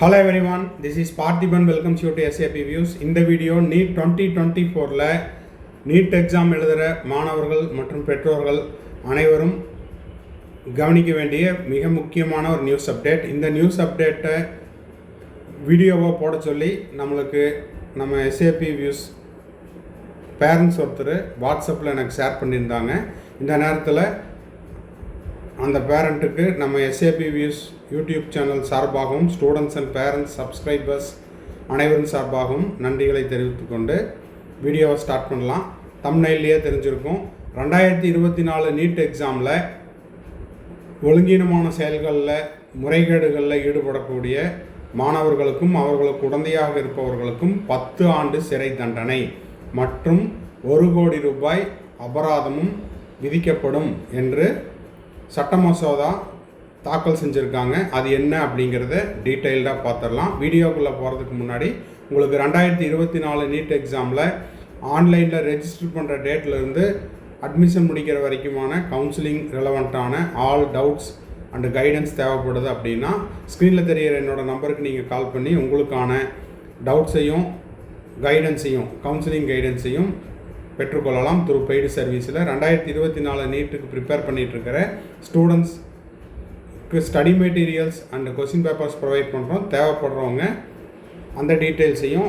Hello one this is Parthiban welcome you to SAP views இந்த video NEET twenty twenty ஃபோரில் NEET exam எழுதுகிற மாணவர்கள் மற்றும் பெற்றோர்கள் அனைவரும் கவனிக்க வேண்டிய மிக முக்கியமான ஒரு நியூஸ் அப்டேட் இந்த நியூஸ் அப்டேட்டை வீடியோவாக போட சொல்லி நம்மளுக்கு நம்ம எஸ்ஏபி வியூஸ் பேரண்ட்ஸ் ஒருத்தர் வாட்ஸ்அப்பில் எனக்கு ஷேர் பண்ணியிருந்தாங்க. இந்த நேரத்தில் அந்த பேரண்ட்டுக்கு நம்ம எஸ்ஏபி வியூஸ் யூடியூப் சேனல் சார்பாகவும் ஸ்டூடெண்ட்ஸ் அண்ட் பேரண்ட்ஸ் சப்ஸ்கிரைபர்ஸ் அனைவரும் சார்பாகவும் நன்றிகளை தெரிவித்துக்கொண்டு வீடியோவை ஸ்டார்ட் பண்ணலாம். தம்னையிலேயே தெரிஞ்சிருக்கும். ரெண்டாயிரத்தி இருபத்தி நாலு நீட் எக்ஸாமில் ஒழுங்கீனமான செயல்களில் முறைகேடுகளில் ஈடுபடக்கூடிய மாணவர்களுக்கும் அவர்களுக்கு உடந்தையாக இருப்பவர்களுக்கும் பத்து ஆண்டு சிறை தண்டனை மற்றும் ஒரு கோடி ரூபாய் அபராதமும் விதிக்கப்படும் என்று சட்ட மசோதா தாக்கல் செஞ்சுருக்காங்க. அது என்ன அப்படிங்கிறத டீட்டெயில்டாக பார்த்துடலாம் வீடியோக்குள்ளே போகிறதுக்கு முன்னாடி உங்களுக்கு ரெண்டாயிரத்தி இருபத்தி நாலு நீட் எக்ஸாமில் ஆன்லைனில் ரெஜிஸ்டர் பண்ணுற டேட்லேருந்து அட்மிஷன் முடிக்கிற வரைக்குமான கவுன்சிலிங் ரிலவெண்ட்டான ஆல் டவுட்ஸ் அண்டு கைடன்ஸ் தேவைப்படுது அப்படின்னா ஸ்க்ரீனில் தெரியிற என்னோடய நம்பருக்கு நீங்கள் கால் பண்ணி உங்களுக்கான டவுட்ஸையும் கைடன்ஸையும் கவுன்சிலிங் கைடன்ஸையும் பெற்றுக்கொள்ளலாம். த்ரூ பெய்டு சர்வீஸில் ரெண்டாயிரத்தி இருபத்தி நாலு நீட்டுக்கு prepare பண்ணிகிட்ருக்கிற students study materials and question papers provide பண்ணுறோம் தேவைப்படுறவங்க அந்த டீட்டெயில்ஸையும்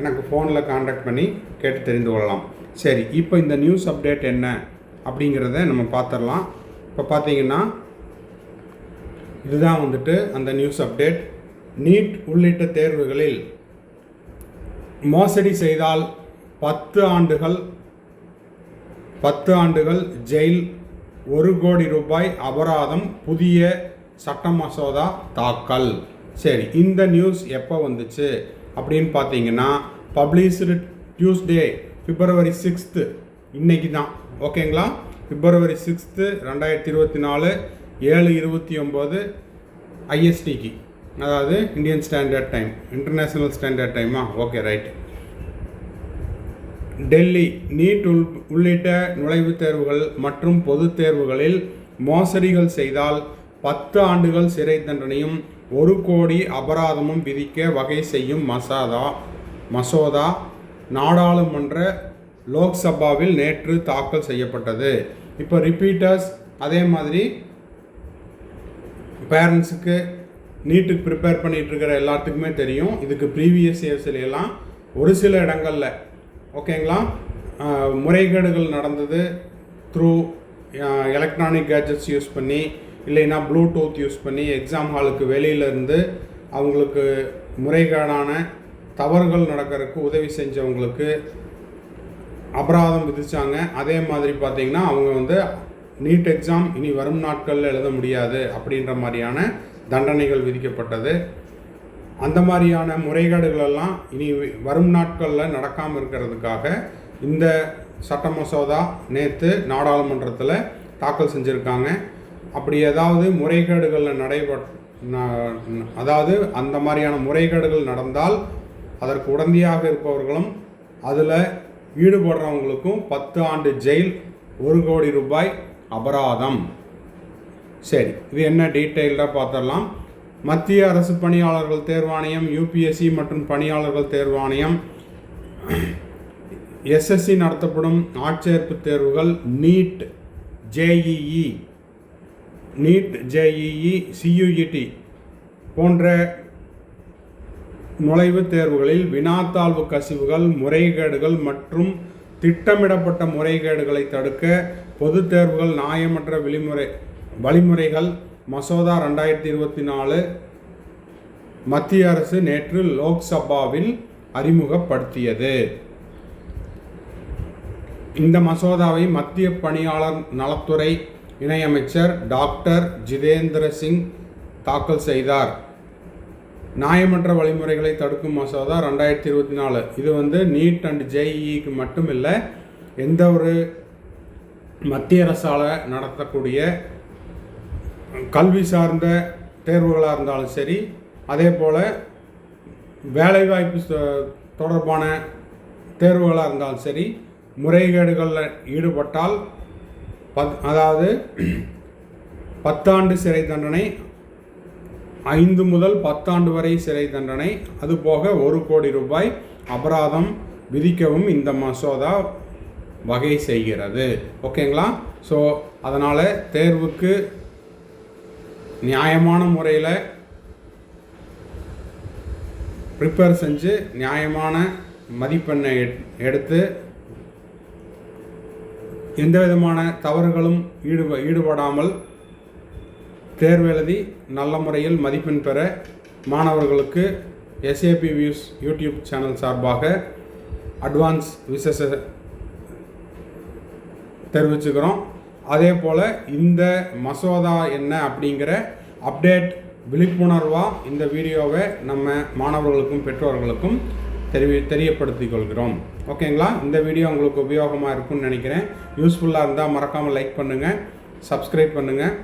எனக்கு ஃபோனில் காண்டாக்ட் பண்ணி கேட்டு தெரிந்து கொள்ளலாம். சரி இப்போ இந்த நியூஸ் அப்டேட் என்ன அப்படிங்கிறத நம்ம பார்த்துடலாம். இப்போ பார்த்தீங்கன்னா இதுதான் வந்துட்டு அந்த நியூஸ் அப்டேட் நீட் உள்ளிட்ட தேர்வுகளில் மோசடி செய்தால் பத்து ஆண்டுகள் பத்து ஆண்டுகள் ஜெயில் ஒரு கோடி ரூபாய் அபராதம் புதிய சட்ட மசோதா தாக்கல். சரி இந்த நியூஸ் எப்போ வந்துச்சு? அப்படின்னு பார்த்தீங்கன்னா பப்ளிஷ்டு டியூஸ்டே பிப்ரவரி சிக்ஸ்த்து இன்னைக்கு தான் ஓகேங்களா பிப்ரவரி சிக்ஸ்த்து ரெண்டாயிரத்தி இருபத்தி நாலு ஏழு இருபத்தி ஒம்பது ஐஎஸ்டிக்கு அதாவது Indian standard time international standard டைமா ஓகே ரைட் டெல்லி நீட் உள் உள்ளிட்ட நுழைவுத் தேர்வுகள் மற்றும் பொதுத் தேர்வுகளில் மோசடிகள் செய்தால் பத்து ஆண்டுகள் சிறை தண்டனையும் ஒரு கோடி அபராதமும் விதிக்க வகை செய்யும் மசோதா மசோதா நாடாளுமன்ற லோக்சபாவில் நேற்று தாக்கல் செய்யப்பட்டது. இப்போ ரிப்பீட்டர்ஸ் அதே மாதிரி பேரண்ட்ஸுக்கு நீட்டுக்கு ப்ரிப்பேர் பண்ணிகிட்டு இருக்கிற எல்லாத்துக்குமே தெரியும். இதுக்கு ப்ரீவியஸ் இயர்ஸ்லாம் எல்லாம் ஒரு சில இடங்களில் ஓகேங்களா? முறைகேடுகள் நடந்தது த்ரூ எலக்ட்ரானிக் கேட்ஜெட்ஸ் யூஸ் பண்ணி இல்லைன்னா ப்ளூடூத் யூஸ் பண்ணி எக்ஸாம் ஹாலுக்கு வெளியிலேருந்து அவங்களுக்கு முறைகேடான தவறுகள் நடக்கிறதுக்கு உதவி செஞ்சவங்களுக்கு அபராதம் விதித்தாங்க அதே மாதிரி பார்த்திங்கன்னா அவங்க வந்து நீட் எக்ஸாம் இனி வரும் நாட்களில் எழுத முடியாது அப்படின்ற மாதிரியான தண்டனைகள் விதிக்கப்பட்டது. அந்த மாதிரியான முறைகேடுகள் எல்லாம் இனி வரும் நாட்களில் நடக்காமல் இருக்கிறதுக்காக இந்த சட்ட மசோதா நேற்று நாடாளுமன்றத்தில் தாக்கல் செஞ்சுருக்காங்க. அப்படி ஏதாவது முறைகேடுகளில் நடைபெற் அதாவது அந்த மாதிரியான முறைகேடுகள் நடந்தால் அதற்கு உடந்தையாக இருப்பவர்களும் அதில் ஈடுபடுறவங்களுக்கும் பத்து ஆண்டு ஜெயில் ஒரு கோடி ரூபாய் அபராதம். சரி இது என்ன டீட்டெயில்டாக பார்த்துடலாம் மத்திய அரசு பணியாளர்கள் தேர்வாணையம் யூபிஎஸ்சி மற்றும் பணியாளர்கள் தேர்வாணையம். எஸ்எஸ்சி நடத்தப்படும் ஆட்சேர்ப்பு தேர்வுகள் NEET JEE NEET JEE CUET போன்ற நுழைவுத் தேர்வுகளில் வினாத்தாழ்வு கசிவுகள் முறைகேடுகள் மற்றும் திட்டமிடப்பட்ட முறைகேடுகளை தடுக்க பொதுத் தேர்வுகள் நியாயமற்ற விழிமுறை வழிமுறைகள் மசோதா ரெண்டாயிரத்தி இருபத்தி நாலு மத்திய அரசு நேற்று லோக்சபாவில் அறிமுகப்படுத்தியது. இந்த மசோதாவை மத்திய பணியாளர் நலத்துறை இணையமைச்சர் டாக்டர் ஜிதேந்திர சிங் தாக்கல் செய்தார். நியாயமற்ற வழிமுறைகளை தடுக்கும் மசோதா ரெண்டாயிரத்தி இருபத்தி நாலு. இது வந்து நீட் அண்ட் ஜேஇக்கு மட்டும் இல்லை எந்த ஒரு மத்திய அரசால் நடத்தக்கூடிய கல்வி சார்ந்த தேர்வுகளாக இருந்தாலும் சரி அதே போல் வேலைவாய்ப்பு தொடர்பான தேர்வுகளாக இருந்தாலும் சரி முறைகேடுகளில் ஈடுபட்டால் பத் அதாவது பத்தாண்டு சிறை தண்டனை ஐந்து முதல் பத்தாண்டு வரை சிறை தண்டனை அதுபோக ஒரு கோடி ரூபாய் அபராதம் விதிக்கவும் இந்த மசோதா வகை செய்கிறது. ஓகேங்களா? ஸோ அதனால் தேர்வுக்கு நியாயமான முறையில் ப்ரிப்பேர் செஞ்சு நியாயமான மதிப்பெண்ணை எட்- எடுத்து எந்த விதமான தவறுகளும் ஈடுப ஈடுபடாமல் தேர்வு எழுதி நல்ல முறையில் மதிப்பெண் பெற மாணவர்களுக்கு எஸ்ஏபி வியூஸ் யூடியூப் சேனல் சார்பாக அட்வான்ஸ் விசேஷ தெரிவிச்சுக்கிறோம். அதே போல் இந்த மசோதா என்ன அப்படிங்கிற அப்டேட் விழிப்புணர்வாக இந்த வீடியோவை நம்ம மாணவர்களுக்கும் பெற்றோர்களுக்கும் தெரிய தெரியப்படுத்திக் கொள்கிறோம் ஓகேங்களா? இந்த வீடியோ உங்களுக்கு உபயோகமாக இருக்கும்னு நினைக்கிறேன். யூஸ்ஃபுல்லாக இருந்தால் மறக்காமல் லைக் பண்ணுங்கள் சப்ஸ்கிரைப் பண்ணுங்கள்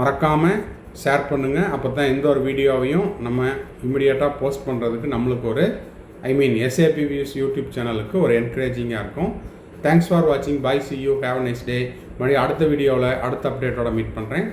மறக்காமல் ஷேர் பண்ணுங்கள் அப்போ தான் எந்த ஒரு வீடியோவையும் நம்ம இமிடியேட்டாக போஸ்ட் பண்ணுறதுக்கு நம்மளுக்கு ஒரு ஐ மீன் எஸ்ஏபிவிஎஸ் யூடியூப் சேனலுக்கு ஒரு என்கரேஜிங்காக இருக்கும். தேங்க்ஸ் ஃபார் வாட்சிங் bye see you have nice day மறுபடியும் அடுத்த வீடியோவில் அடுத்த அப்டேட்டோட மீட் பண்ணுறேன்